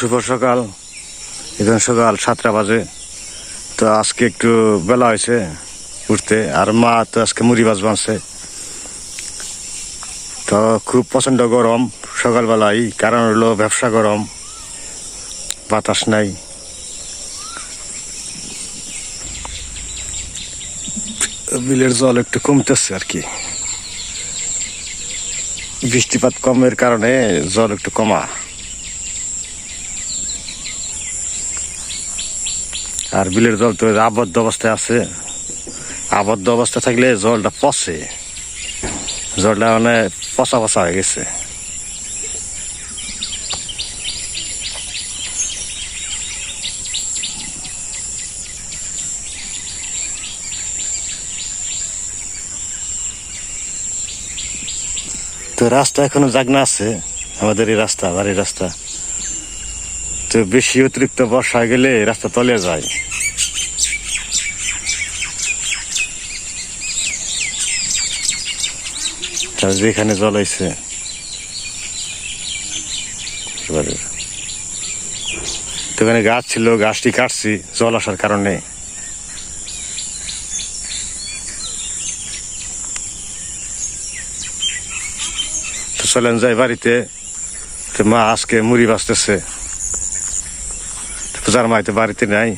শুভ সকাল। এখন সকাল সাতটা বাজে। তো আজকে একটু বেলা হয়েছে উঠতে। আর মা তো আজকে মুড়ি মাছ বানছে তো খুব প্রচণ্ড গরম সকালবেলায় কারণ হলো ব্যবসা গরম। বাতাস নাই। বিলের জল একটু কমতেছে আর কি। বৃষ্টিপাত কমের কারণে জল একটু কমা। আর বিলের জল তো আবদ্ধ অবস্থায় আছে। আবদ্ধ অবস্থা থাকলে জলটা পচে। জলটা মানে পচা পচা হয়ে গেছে। তো রাস্তা এখনও জাগনা আছে। আমাদের এই রাস্তা, বাড়ির রাস্তা। তো বেশি অতিরিক্ত বর্ষা গেলে রাস্তা তলে যায়। যেখানে জল হয়েছে তো এখানে গাছ ছিল, গাছটি কাটছি, জল আসার কারণে। তো চলেন যাই বাড়িতে। তো মা আজকে মুড়ি বাঁচতেছে পূজার মাই তো বাড়িতে নাই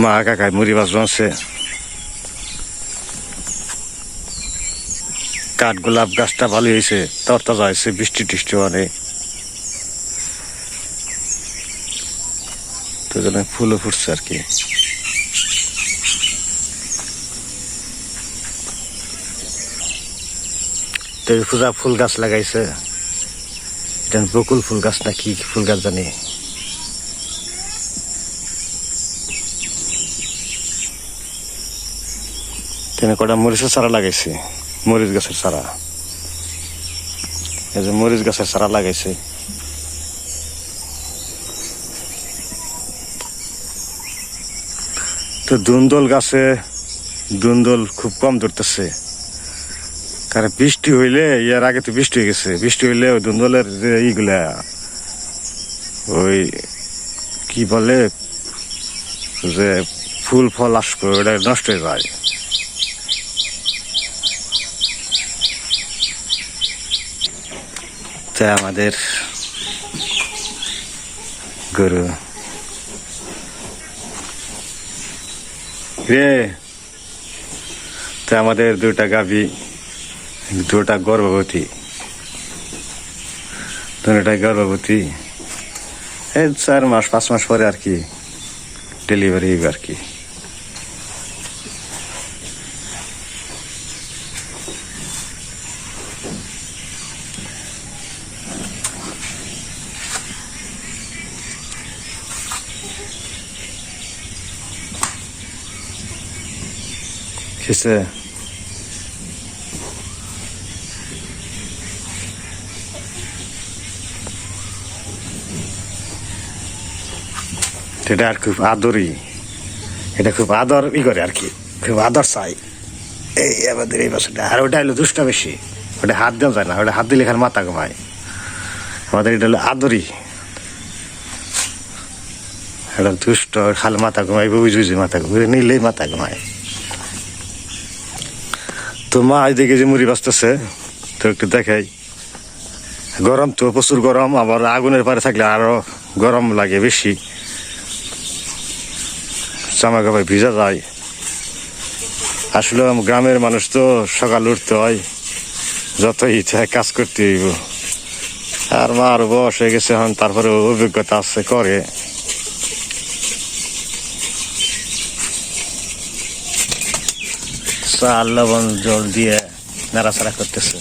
মা কাকায় মুড়ি বাস বাঁচছে কাঠ গোলাপ গাছটা ভালো হয়েছে তরতাজা হয়েছে বৃষ্টি টিষ্টি অনেক তো যেন ফুলও ফুটছে আর কি পূজা ফুল গাছ লাগাইছে বকুল ফুল গাছ না কি ফুল গাছ জানি তিনি কটা মরিচের চারা লাগাইছে? মরিচ গাছের চারা। এই যে মরিচ গাছের চারা লাগাইছে। তো দুন্দল গাছে দুন্দল খুব কম ধরতেছে। কারণ বৃষ্টি হইলে, ইয়ার আগে তো বৃষ্টি হয়ে গেছে। বৃষ্টি হইলে ওই দুন্দলের যে ইগুলা, ওই কি বলে, যে ফুল ফল আসবে, ওটা নষ্ট হয়ে যায়। তাই আমাদের গরু। রে, তা আমাদের দুটা গাভী, দুটা গর্ভবতী। দুটাই গর্ভবতী। এই চার মাস, পাঁচ মাস পরে আর কি ডেলিভারি আর কি। কিসে এটা আর খুব আদরই এটা খুব আদর ই করে আর কি। খুব আদর চাই। এই আমাদের এই বাসাটা। আর ওটা হলো দুষ্টা বেশি। ওটা হাত দেওয়া যায় না। ওটা হাত দিলে খালি মাথা ঘুমায়। আমাদের এটা হলো আদরি। এটা দুষ্ট, খালি মাথা ঘুমাই বুঝি বুঝি মাথা ঘুরে নিলেই মাথা ঘুমায়। তো মা এদিকে যে মুড়ি বাঁচতেছে তো একটু দেখাই। গরম তো, প্রচুর গরম, আবার আগুনের পারে থাকলে আরও গরম লাগে বেশি। জামা কাপড় ভিজা যায়। আসলে গ্রামের মানুষ তো সকাল উঠতে হয়, যতই কাজ করতে হইব। আর মা আর বয়স হয়ে গেছে এখন তারপরে অভিজ্ঞতা আছে, করে। চাল লবণ জল দিয়ে নাড়াচাড়া করতেছে।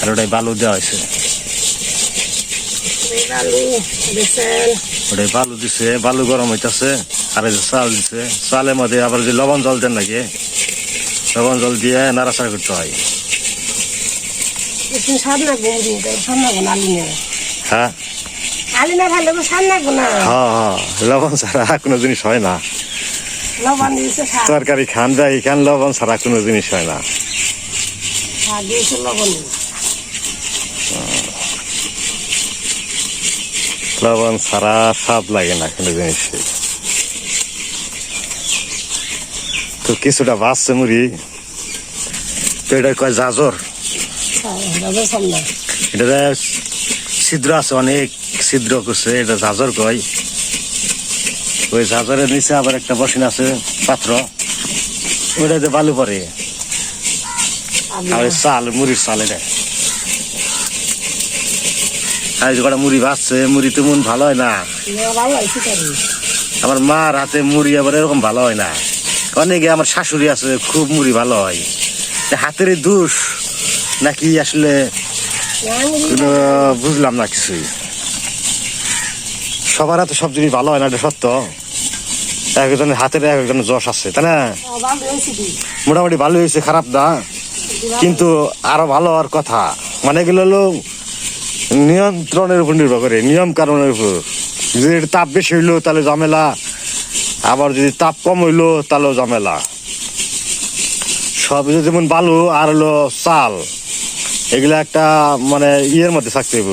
আর ওটাই বালু দেওয়া হয়েছে। ওটাই বালু দিছে বালু গরম হইতাছে আর এই যে চাল দিছে। চালের মধ্যে আবার যে লবণ জল দেন নাকি? লবণ জল দিয়ে নাড়াচাড়া করতে হয়। হ্যাঁ? হ্যাঁ হ্যাঁ লবণ ছাড়া কোনো জিনিস হয় না। তরকারি খান যায় খান লবণ ছাড়া কোনো জিনিস হয় না। লবণ। ছাড়া স্বাদ লাগে না কোনো জিনিসে। তো কিছুটা বাঁচছে মুড়ি। তো এটা কয় জাজর এটা যে ছিদ্র আছে অনেক ছিদ্র করছে এটা জাজর কয়? ওই জাজরের নিচে আবার একটা বসিন আছে পাত্র। ওইটাতে বালু পরে। আর চাল মুড়ির চাল এটা। আর কটা মুড়ি ভাজছে মুড়ি তো মন ভালো হয় না। আমার মার হাতে মুড়ি আবার এরকম ভালো হয় না। অনেকে আমার শাশুড়ি আছে খুব মুড়ি ভালো হয়। হাতের দোষ নাকি আসলে কোনো বুঝলাম না কিছুই। সবার হাতে সব জিনিস ভালো হয় না এটা সত্য। একজনের হাতের এক একজনের যশ আছে তাই না? মোটামুটি ভালো হয়েছে খারাপ না। কিন্তু আরও ভালো হওয়ার কথা। মানে এগুলো হলো নিয়ন্ত্রণের উপর নির্ভর করে নিয়ম কারণের উপর। যদি তাপ বেশি হইল তাহলে ঝামেলা। আবার যদি তাপ কম হইল তাহলেও ঝামেলা। সব যেমন বালু আর হলো চাল এগুলা একটা মানে ইয়ের মধ্যে থাকতে হইব।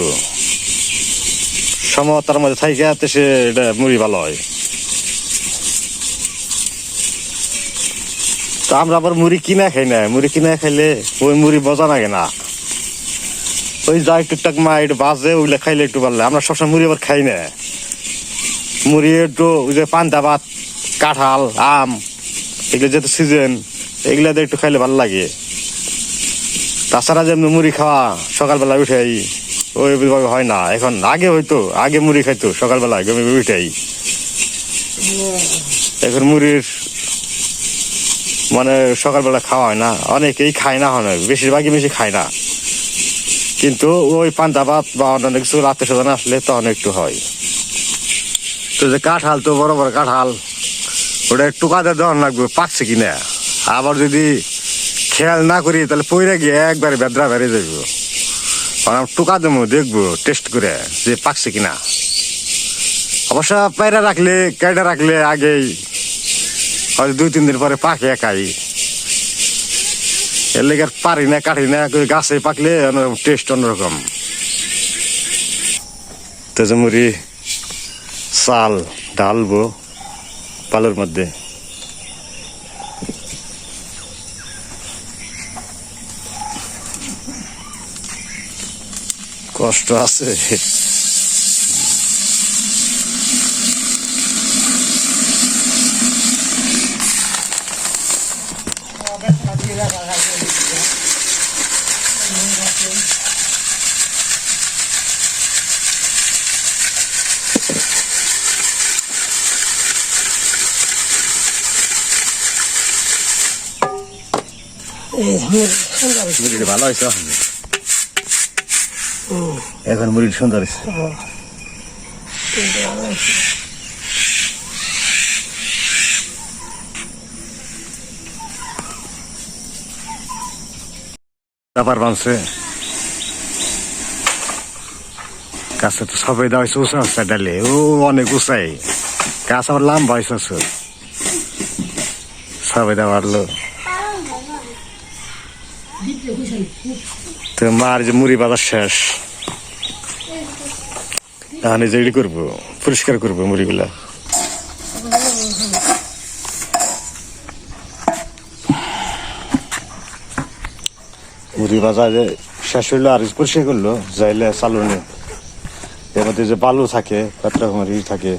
সমতার মধ্যে থাইকে তো সে এটা মুড়ি ভালো হয়। তো আমরা আবার মুড়ি কিনা খাই না। মুড়ি কিনা খাইলে ওই মুড়ি মজা লাগে না। ওই যা টুকটাক মা একটু বাজে ওইগুলো খাইলে একটু লাগে। আমরা সবসময় মুড়ি আবার খাই না। মুড়ি একটু ওই যে পান্তা ভাত কাঁঠাল আম এগুলো যেহেতু সিজন এগুলো একটু খাইলে ভালো লাগে। তাছাড়া যেমন মুড়ি খাওয়া সকালবেলা উঠেই ওইভাবে হয় না। এখন আগে হয়তো আগে মুড়ি খাইতো সকালবেলা উঠেই। এখন মুড়ির মানে সকালবেলা খাওয়া হয় না। অনেকেই খায় না হয় বেশিরভাগই বেশি খায় না। কিন্তু ওই পান্তা ভাত বা অন্যান্য কিছু রাত্রে স্বজন আসলে তখন একটু হয়। তো যে কাঁঠাল তো বড় বড় কাঁঠাল, ওটা একটু কাদে দেওয়ার লাগবে পাকছে কিনা আবার যদি খেয়াল না করি, তাহলে পইরা গিয়ে একবারে বেদরা বেড়ে যাব কারণ টুকা দেবো দেখব টেস্ট করে, যে পাকছে কিনা অবশ্য পায়রা রাখলে কেটে রাখলে আগেই হয়তো দুই, তিন দিন পরে পাকে একাই। এর লেগে আর পারি না, কাটি না গাছে পাকলে টেস্ট অন্যরকম। তেজমুড়ি, চাল ডালবো পালের মধ্যে। কষ্ট আছে। 기다가 가지고 있어요. 물이 말라 있어. 응. 애가 물이 튀어나와 있어. 어. তারপর বানছে। গাছে তো সবাই দেওয়া হয়েছে উঁচা ডালে। ও, অনেক উঁচাই। গাছ আবার লাম্বা হয়েছে আছে সবাই দেওয়ার লোক তো মার যে মুড়ি বাজার শেষ। এখন এই যে রেডি করব, পরিষ্কার করব মুড়িগুলা। মুড়ি বাজা যে শেষ হইল আর পরিষ্কার করল যাইলে চালুনি এর মধ্যে যে বালু থাকে কত রকমের ই থাকে?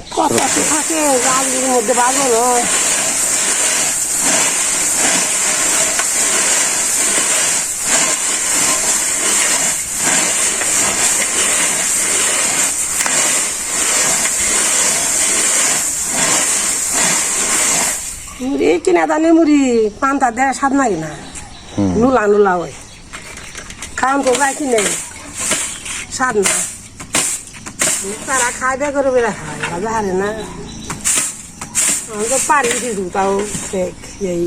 মুড়ি কিনা দানি মুড়ি পান্তা দেয় স্বাদ নাই না। নুলা নুলা হয়। খাওয়ান তো গাই কিনে স্বাদ না। তারা বে করে বেড়া খায়। হারে না। আমি তো পারি কিছু তাও দেখ এই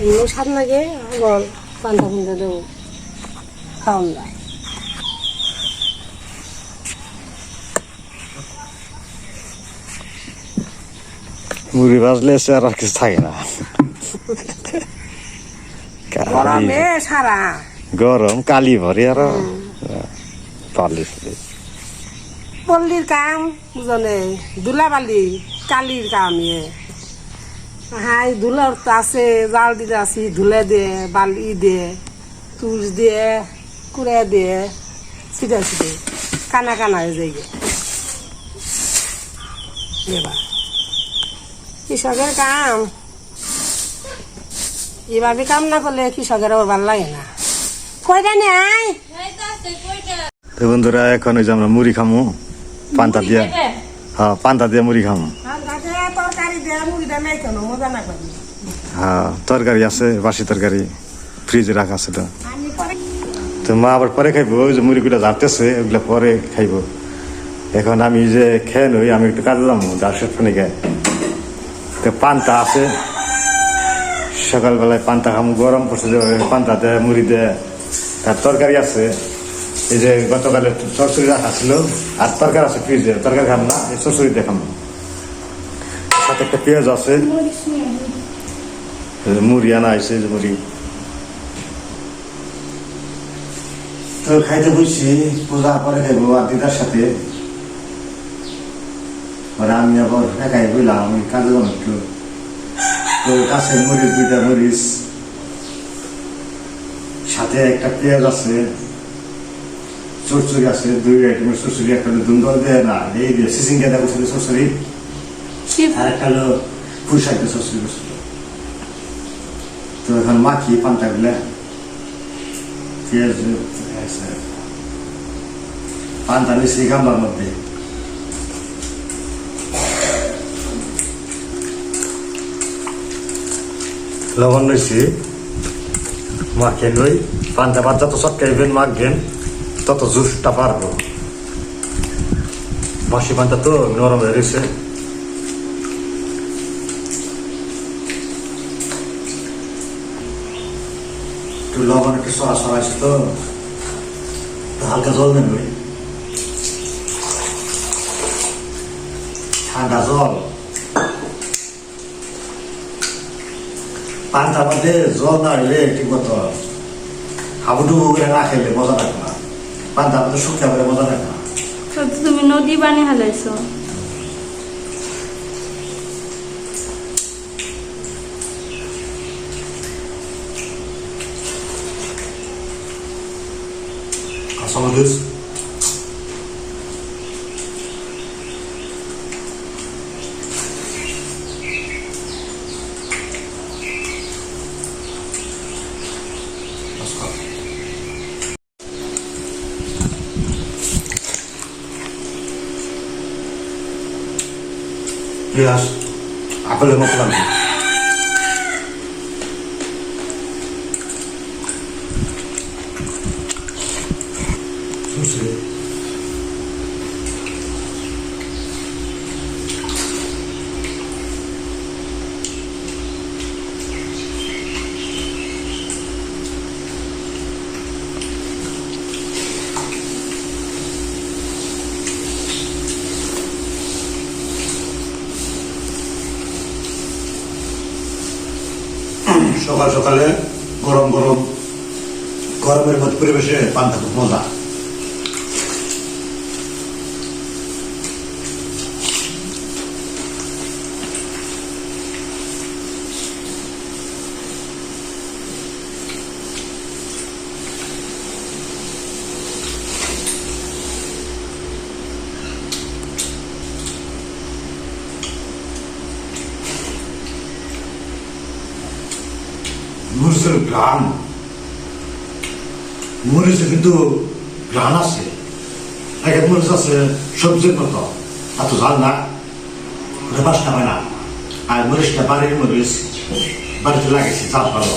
এমনি স্বাদ লাগে বল পান্তা ফুন্তা দেবো। খাওয়ান যায় মুড়ি বাজলে সে আর আর কিছু থাকে না। গরমে সারা। গরম কালি ভরি আর পালি পল্লীর কাম বুঝলে দুলাবালি কালির কাম ইয়ে হাই ধুলার তো আছে জাল দিতে আছি ধুলে দিয়ে বালি দিয়ে তুষ দিয়ে কুড়ে দিয়ে ছিটে ছিটে কানা কানা হয়ে গে। এবার কৃষকের কাম এভাবে কাম না করলে কৃষকের আবার ভালো লাগে না কয়টা নেই তো বন্ধুরা এখন ওই যে আমরা মুড়ি খামু। পান্তা দিয়া। হ্যাঁ পান্তা দিয়ে মুড়ি খামু। হ্যাঁ তরকারি আছে বাসি তরকারি। ফ্রিজে রাখা আছে তো পরে তো মা আবার পরে খাইবো ওই যে মুড়িগুলো ঝাড়তেছে ওগুলো পরে খাইবো। এখন আমি যে খেয়ে নই আমি একটু কাজে যাব ফোনে গে তো পান্তা আছে। সকালবেলায় পান্তা খামু গরম পড়ছে যে পান্তা দেয় মুড়ি দেয়। তরকারি আছে। এই যে গতকালে চরচুরি রাখা আর তরকারি আছে ফ্রিজে, তরকারি খাম না, এই চরচুরি দেখাম সাথে একটা পেঁয়াজ আছে। মুড়ি আনা হয়েছে যে মুড়ি। তো খাইতে বুঝছি পূজা পরে খাইবো আর দিদার সাথে। আমি আবার একাই বললাম আমি কাজে একটু। তো কাছে মরিচ দুইটা মরিচ। সাথে একটা পেঁয়াজ আছে চরচুরি আছে দুই আইটেমের চরচুরি একটা হলো দুন্দল দেয় না এই দিয়ে সিসিং গেঁদা করছিল চরচুরি আর একটা হলো পুষাই দিয়ে চরচুরি করছিল তো এখন মাখি পান্তা গুলা পেঁয়াজ পান্তা নিচ্ছি গামলার মধ্যে লবণ নিচ্ছি মাখে লই পান্তা ভাত যত চটকাইবেন মাখবেন তত জুসটা পারব। বাসি পান্তা তো নরম হয়ে গেছে একটু লবণ, একটু সরা সরা আছে তো হালকা জল দেন ঠান্ডা জল। পান্তার মধ্যে জল না হলে ঠিক মতো হাবুডুবু করে না খেলে মজা লাগে না। পান্তার তো শুকিয়ে করে মজা লাগে না। তুমি নদী বানিয়ে হালাইছো। কাঁচামরিচ পেঁয়াজ আপেলের মতো লাগে সুশ্রী সকাল সকালে গরম গরম গরমের মধ্যে পরিবেশে পান্তা খুব মজা। মরিচের গ্রাম মরিচে কিন্তু গ্রান আছে এক এক মরিচ আছে সবজির মতো এত ঝাল না। ওটা বাসনা হয় না। আর মরিচটা বাড়ির মরিচ বাড়িতে লাগেছে, জাল ভালো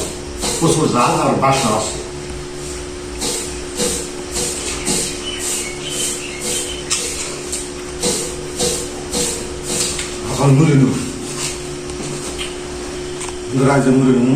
প্রচুর জাল আর বাসনা আছে। এখন মুড়ি নু রাজ্যে মুড়ি নু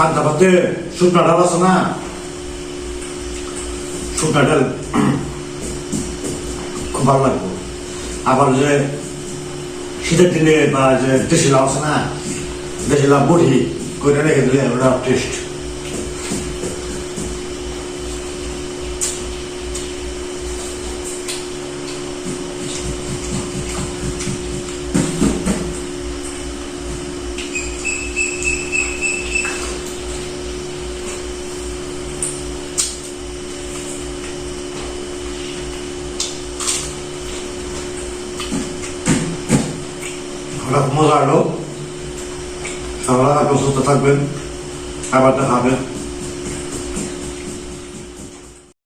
পান্তা ভাতে শুকনা ডাল আছে না শুকনা ডাল খুব ভালো লাগবে আবার যে শীতের দিনে বা যে দেশি লাউ আছে না দেশি লাউ বড়ি করে রেখে দিলে ওটা টেস্ট আমরা মজা হলো আপনারা সুস্থ থাকবেন আবার দেখা হবে।